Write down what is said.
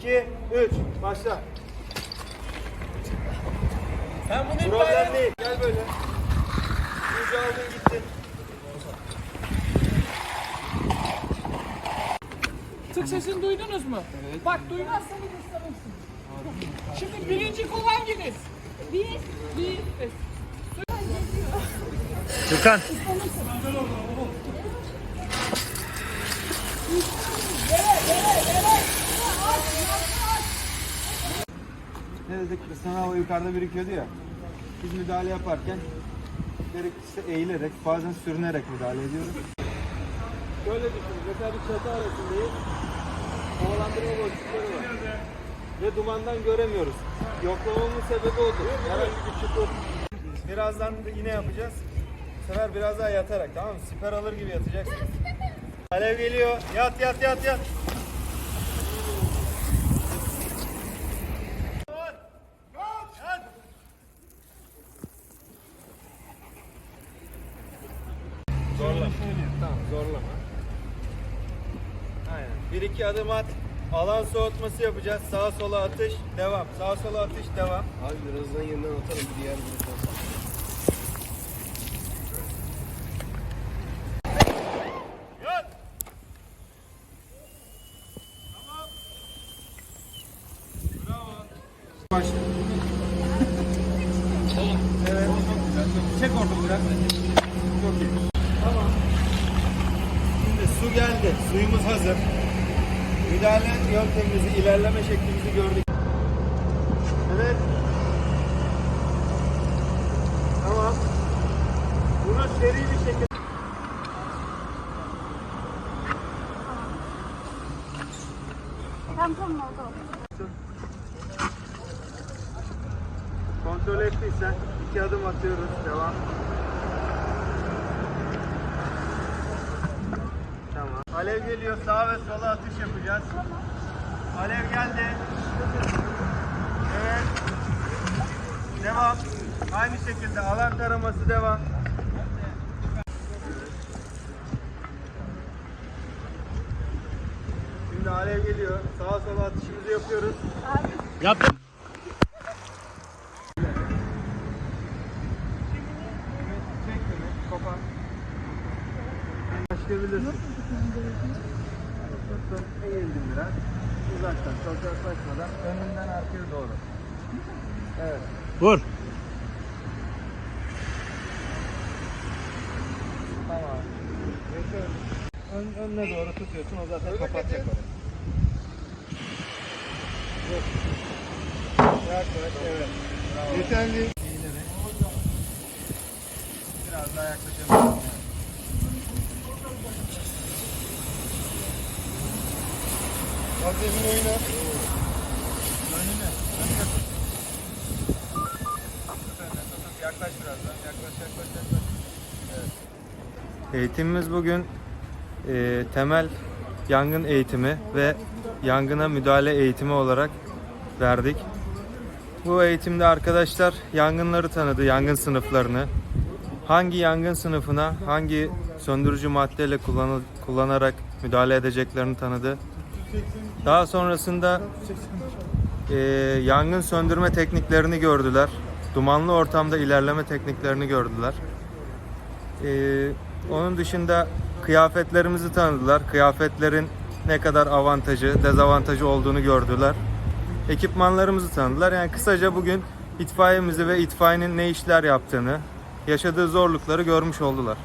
2, 3. Başla. Sen bunu iptal Problem et. değil. Gel böyle. Ucu aldın gittin. Tık sesini duydunuz mu? Bak duymazsanız ıslanırsınız. Şimdi birinci kol hanginiz? Bir. Bir. Gökhan. Ne dedik? Isınan hava yukarıda birikiyordu ya. Biz müdahale yaparken gerekirse eğilerek, bazen sürünerek müdahale ediyoruz. Şöyle düşünün. Mesela bir çatı arasındayız. Havalandırma boşlukları var. Ve dumandan göremiyoruz. Yoklamamın sebebi odur. Herhangi bir çukur. Birazdan da yine yapacağız. Bu sefer biraz daha yatarak tamam mı? Siper alır gibi yatacaksın. Alev geliyor. Yat yat yat yat. Bir iki adım at. Alan soğutması yapacağız. Sağa sola atış. Devam. Sağa sola atış. Devam. Abi birazdan yeniden atarım bir diğer gruptan. Başla. evet. Çek orada biraz. Çok iyi. Tamam. Şimdi su geldi. Suyumuz hazır. Müdahale yöntemimizi, ilerleme şeklimizi gördük. Evet. Tamam. Bunu seri bir şekilde Tamam tamam oldu. Kontrol ettiysen iki adım atıyoruz. Devam. Tamam. Alev geliyor. Sağa ve sola atış yapacağız. Alev geldi. Evet. Devam. Aynı şekilde alan taraması devam. Şimdi alev geliyor. Sağa sola atışımızı yapıyoruz. Yaptım. Başlayabilirsin. Tuttum, eğildim biraz. Uzaktan, çok yaklaşmadan önünden arkaya doğru. Evet. Vur. Tamam. Geçiyorum. Ön, önüne doğru tutuyorsun, o zaten kapatacak orayı. Dur. Yaklaş, evet. Yeterli. Eğilerek. Biraz daha yaklaşabilirsin. Aziz'in oyunu. Önüne. Yaklaş birazdan. Yaklaş, yaklaş, yaklaş. Eğitimimiz bugün e, temel yangın eğitimi ve yangına müdahale eğitimi olarak verdik. Bu eğitimde arkadaşlar yangınları tanıdı, yangın sınıflarını. Hangi yangın sınıfına hangi söndürücü maddeyle kullanarak müdahale edeceklerini tanıdı. Daha sonrasında e, yangın söndürme tekniklerini gördüler. Dumanlı ortamda ilerleme tekniklerini gördüler. Ee, onun dışında kıyafetlerimizi tanıdılar. Kıyafetlerin ne kadar avantajı, dezavantajı olduğunu gördüler. Ekipmanlarımızı tanıdılar. Yani kısaca bugün itfaiyemizi ve itfaiyenin ne işler yaptığını, yaşadığı zorlukları görmüş oldular.